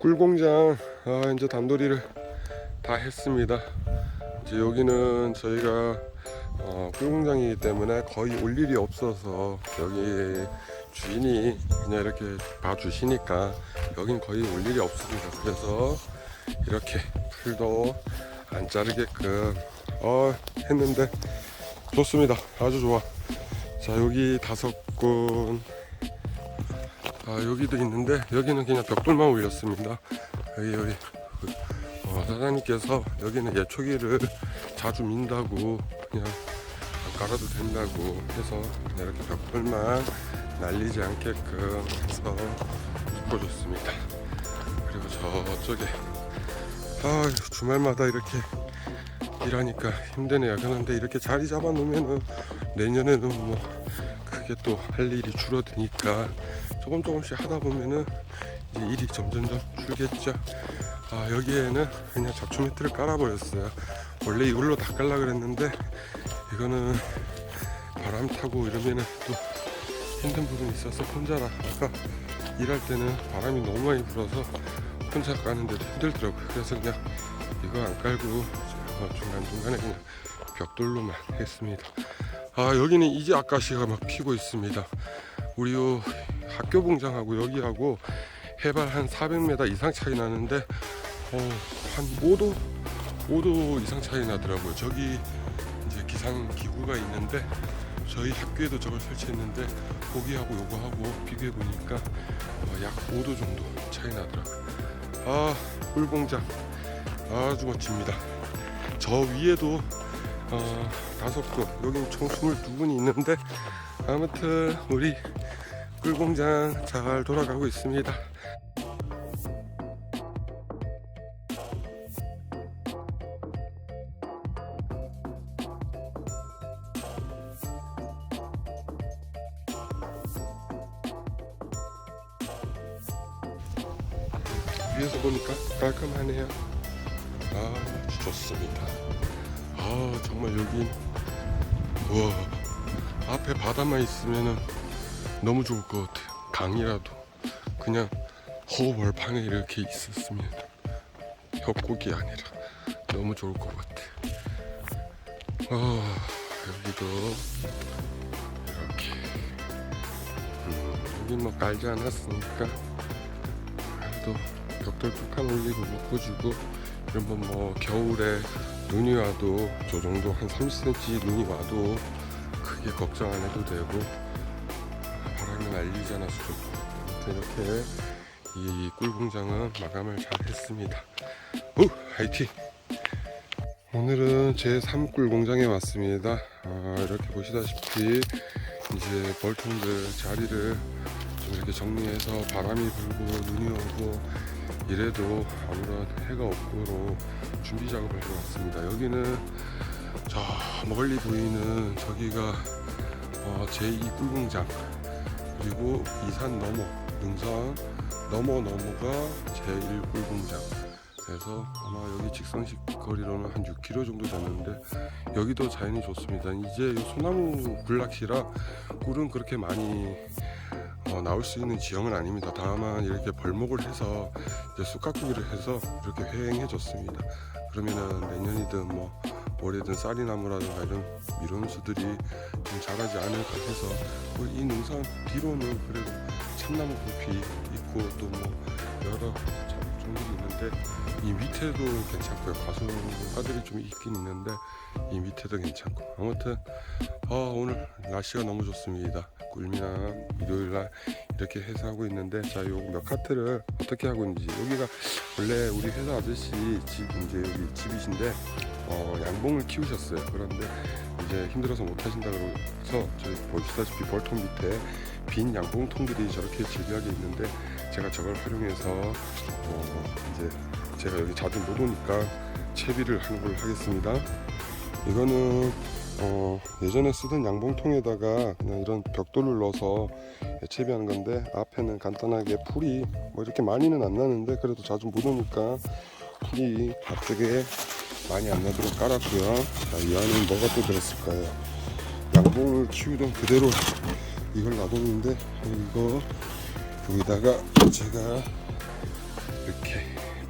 꿀공장 아 이제 단도리를 다 했습니다. 이제 여기는 저희가 어, 꿀공장이기 때문에 거의 올 일이 없어서 여기 주인이 그냥 이렇게 봐주시니까 여긴 거의 올 일이 없습니다. 그래서 이렇게 풀도 안 자르게끔 어, 했는데 좋습니다. 아주 좋아. 자 여기 다섯 군 아 여기도 있는데 여기는 그냥 벽돌만 올렸습니다. 여기 여기 어, 사장님께서 여기는 예초기를 자주 민다고 그냥 안 깔아도 된다고 해서 이렇게 벽돌만 날리지 않게끔 해서 묶어줬습니다. 그리고 저쪽에 아 주말마다 이렇게 일하니까 힘드네요. 그런데 이렇게 자리 잡아 놓으면은 내년에는 뭐 크게 또 할 일이 줄어드니까 조금 조금씩 하다 보면은 이제 일이 점점점 줄겠죠. 아 여기에는 그냥 잡초 매트를 깔아버렸어요. 원래 이걸로 다 깔라 그랬는데 이거는 바람 타고 이러면은 또 힘든 부분이 있어서 혼자라 아까 일할 때는 바람이 너무 많이 불어서 혼자 까는데도 힘들더라고요. 그래서 그냥 이거 안 깔고 어, 중간중간에 그냥 벽돌로만 했습니다. 아 여기는 이제 아까시가 막 피고 있습니다. 우리 요 학교 봉장하고 여기하고 해발 한 400m 이상 차이 나는데 어, 한 5도 5도 이상 차이 나더라고요. 저기 이제 기상 기구가 있는데 저희 학교에도 저걸 설치했는데 거기하고 요거하고 비교해 보니까 어, 약 5도 정도 차이 나더라고요. 아 꿀봉장 아주 멋집니다. 저 위에도 어, 다섯 군 여긴 총 22군이 있는데 아무튼 우리 꿀공장 잘 돌아가고 있습니다. 위에서 보니까 깔끔하네요. 아, 좋습니다. 아, 정말 여긴 와 앞에 바다만 있으면은 너무 좋을 것 같아요. 강이라도 그냥 허벌판에 이렇게 있었으면 협곡이 아니라 너무 좋을 것 같아. 아 여기도 이렇게 음, 여기 뭐 깔지 않았으니까 그래도 벽돌 뚝한 올리고 묶어주고 이러면 뭐 겨울에 눈이 와도 저 정도 한 30cm 눈이 와도 크게 걱정 안 해도 되고 않아서 좋고 아무튼 이렇게 이 꿀공장은 마감을 잘 했습니다. 우 화이팅! 오늘은 제 3꿀 공장에 왔습니다. 아, 이렇게 보시다시피 이제 벌통들 자리를 좀 이렇게 정리해서 바람이 불고 눈이 오고 이래도 아무런 해가 없고로 준비 작업을 해왔습니다. 여기는 저 멀리 보이는 저기가 어, 제2 꿀 공장 그리고 이 산 너머 능선 넘어 넘어가 제1 꿀공장 그래서 아마 여기 직선식 거리로는 한 6km 정도 되는데 여기도 자연이 좋습니다. 이제 이 소나무 군락시라 꿀은 그렇게 많이 어, 나올 수 있는 지형은 아닙니다. 다만 이렇게 벌목을 해서 이제 쑥가꾸기를 해서 이렇게 휑해졌습니다. 그러면은 내년이든 뭐 올해든 쌀이나무라든가 이런 미론수들이 좀 자라지 않을까 해서 뭐이 능선 뒤로는 그래도 참나무 숲이 있고 또 뭐 여러 종들이 있는데 이 밑에도 괜찮고요. 과수가들이 좀 있긴 있는데 이 밑에도 괜찮고 아무튼 아, 오늘 날씨가 너무 좋습니다. 꿀미남 일요일날 이렇게 해서 하고 있는데 자 요거 몇 카트를 어떻게 하고 있는지 여기가 원래 우리 회사 아저씨 집 이제 여기 집이신데 어, 양봉을 키우셨어요. 그런데 이제 힘들어서 못 하신다 그래서 저희 보시다시피 벌통 밑에 빈 양봉통들이 저렇게 질비하게 있는데 제가 저걸 활용해서 어, 이제 제가 여기 자주 못 오니까 채비를 하는 걸로 하겠습니다. 이거는 어, 예전에 쓰던 양봉통에다가 그냥 이런 벽돌을 넣어서 채비하는 건데 앞에는 간단하게 풀이 뭐 이렇게 많이는 안 나는데 그래도 자주 못 오니까 풀이 앞쪽에 많이 안 나도록 깔았고요. 자, 이 안에 뭐가 또 들었을까요? 양봉을 키우던 그대로 이걸 놔뒀는데 이거 여기다가 제가 이렇게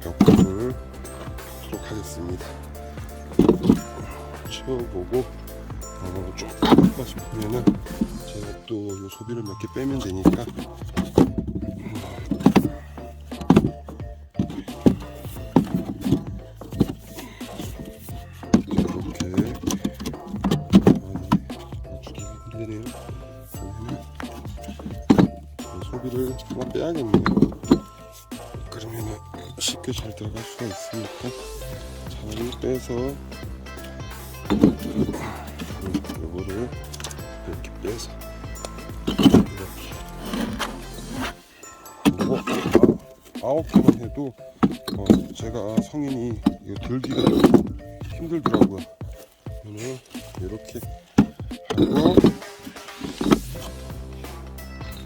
약불을 하도록 하겠습니다. 채워보고 어, 좀 가깝다 싶으면은 제가 또요 소비를 몇 개 빼면 되니까 힘드네요. 그러면은 소비를 하나 빼야겠네요. 그러면은 쉽게 잘 들어갈 수가 있으니까 잘 빼서 요거를 이렇게 빼서 이렇게 아, 아홉 개만 해도 어, 제가 성인이 이거 들기가 좀 힘들더라고요. 그러면 이렇게 하고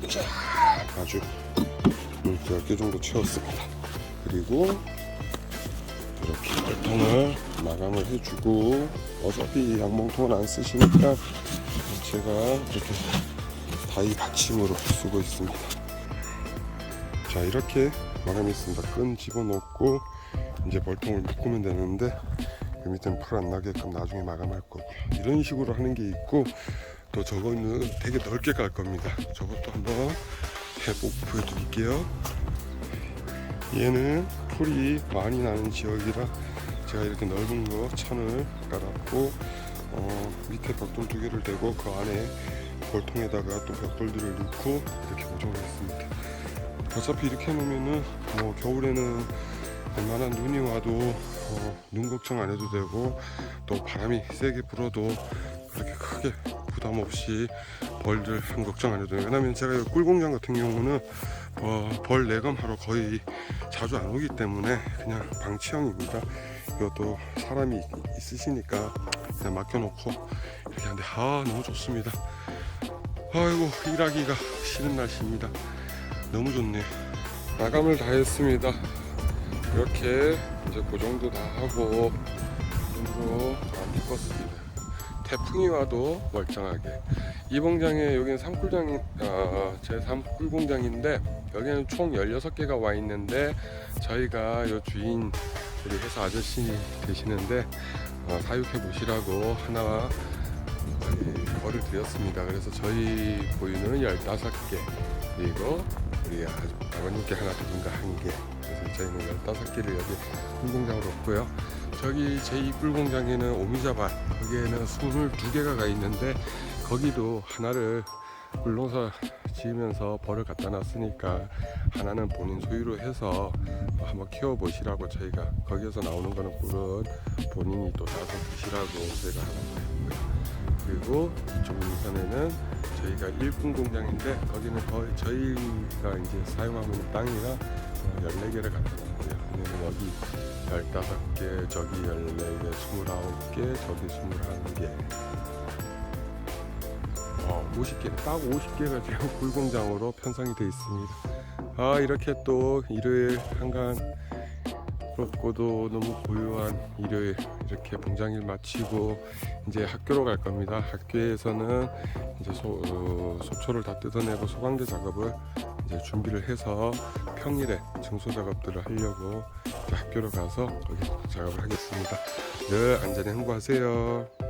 자 아주 10개 정도 채웠습니다. 그리고 이렇게 열통을 마감을 해주고 어차피 양봉통은 안 쓰시니까 제가 이렇게 다이 받침으로 쓰고 있습니다. 자 이렇게 마감했습니다. 끈 집어넣고 이제 벌통을 묶으면 되는데 그 밑에는 풀 안 나게끔 나중에 마감할 거고요. 이런 식으로 하는 게 있고 또 저거는 되게 넓게 갈 겁니다. 저것도 한번 해보 보여드릴게요. 얘는 풀이 많이 나는 지역이라 제가 이렇게 넓은 거 천을 깔았고 어, 밑에 벽돌 두 개를 대고 그 안에 볼통에다가 또 벽돌들을 넣고 이렇게 고정을 했습니다. 어차피 이렇게 해놓으면은 뭐 겨울에는 웬만한 눈이 와도 어, 눈 걱정 안 해도 되고 또 바람이 세게 불어도 그렇게 크게 부담 없이 벌들 걱정 안 해도 돼요. 왜냐면 제가 이 꿀공장 같은 경우는 어, 벌 내감하러 거의 자주 안 오기 때문에 그냥 방치형입니다. 이것도 사람이 있으시니까 그냥 맡겨놓고 이렇게 하는데 아 너무 좋습니다. 아이고 일하기가 싫은 날씨입니다. 너무 좋네요. 마감을 다 했습니다. 이렇게 이제 고정도 다 하고 눈으로 다 묶었습니다. 태풍이 와도 멀쩡하게. 이 공장에 여기는 삼꿀장이 아, 제 삼꿀 공장인데 여기는 총 16개가 와 있는데 저희가 요 주인 우리 회사 아저씨 되시는데 어, 사육해 보시라고 하나 거를 드렸습니다. 그래서 저희 보유는 15개 그리고 우리 아- 아버님께 하나 드린가 한 개. 그래서 저희는 15개를 여기 꿀공장으로 없고요. 저기 제2 꿀공장에는 오미자밭 거기에는 22개가 가 있는데 거기도 하나를 꿀농사 지으면서 벌을 갖다 놨으니까 하나는 본인 소유로 해서 한번 키워 보시라고 저희가 거기에서 나오는 거는 꿀은 본인이 또 따서 드시라고 저희가 하는 거고요. 그리고 이쪽 인천에는 저희가 일꾼 공장인데 거기는 거의 저희가 이제 땅이라 어, 14개를 갖다. 왜냐면 여기 15개, 저기 14개, 29개, 저기 21개. 어, 50개, 딱 50개가 지금 굴공장으로 편성이 되어 있습니다. 아, 이렇게 또 일요일 한간 부럽고도 너무 고요한 일요일 이렇게 봉장일 마치고 이제 학교로 갈 겁니다. 학교에서는 이제 소, 어, 속초를 다 뜯어내고 소강제 작업을 이제 준비를 해서 평일에 증소 작업들을 하려고 학교로 가서 거기 작업을 하겠습니다. 늘 안전에 행복하세요.